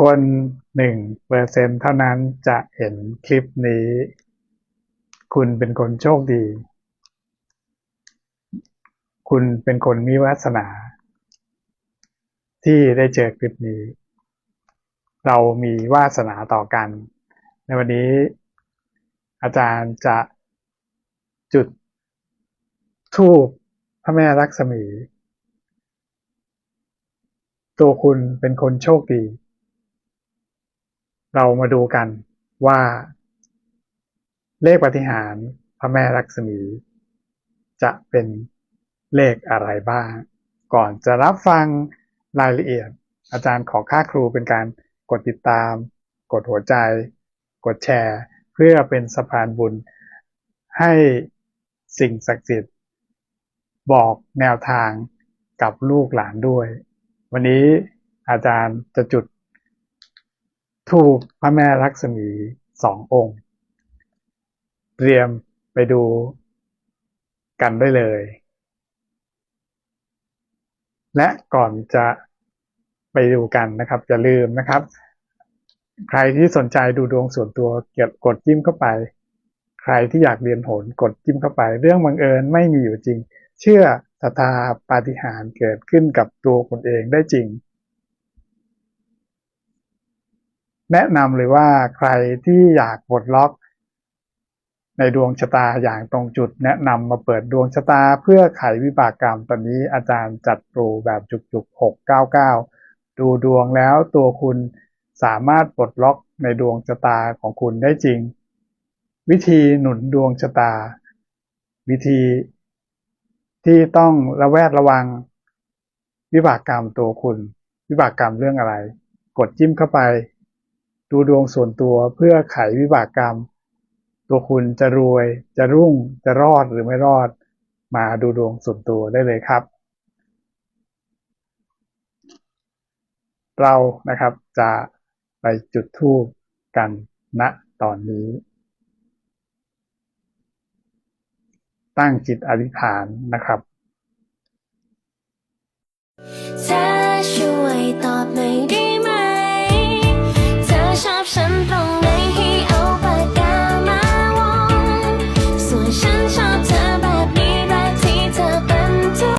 คนหนึ่งเปอร์เซ็นเท่านั้นจะเห็นคลิปนี้ คุณเป็นคนโชคดี คุณเป็นคนมีวาสนา ที่ได้เจอคลิปนี้ เรามีวาสนาต่อกัน ในวันนี้ อาจารย์จะจุดทูปพระแม่ลักษมี ตัวคุณเป็นคนโชคดี เรามาดูกันว่า เลขปฏิหารพระแม่ลักษมี จะเป็นเลขอะไรบ้าง ก่อนจะรับฟังรายละเอียด อาจารย์ขอค่าครูเป็นการกดติดตาม กดหัวใจ กดแชร์ เพื่อเป็นสะพานบุญ ให้สิ่งศักดิ์สิทธิ์ บอกแนวทางกับลูกหลานด้วย วันนี้อาจารย์จะจุด ทูปพระแม่ลักษมีสององค์ เตรียมไปดูกันได้เลย และก่อนจะไปดูกันนะครับอย่าลืมนะครับ ใครที่สนใจดูดวงส่วนตัวเก็บกดจิ้มเข้าไป ใครที่อยากเรียนโหนกดจิ้มเข้าไป เรื่องบังเอิญไม่มีอยู่จริง เชื่อศรัทธาปาฏิหาริย์เกิดขึ้นกับตัวคุณเองได้จริง แนะนำเลยว่าใครที่อยากปลดล็อก ในดวงชะตาอย่างตรงจุด แนะนำมาเปิดดวงชะตาเพื่อไขวิบากกรรม ตอนนี้อาจารย์จัดโปรแบบจุกๆ 699 ดูดวงแล้วตัวคุณสามารถปลดล็อกในดวงชะตาของคุณได้จริง วิธีหนุนดวงชะตา วิธีที่ต้องระแวดระวัง วิบากกรรมตัวคุณ วิบากกรรมเรื่องอะไร กดจิ้มเข้าไป ดูดวงส่วนตัวเพื่อไขวิบากกรรม ตัวคุณจะรวย จะรุ่งจะรอดหรือไม่รอด มาดูดวงส่วนตัวได้เลยครับ เรานะครับจะไปจุดธูปกันณตอนนี้ ตั้งจิตอธิษฐานนะครับ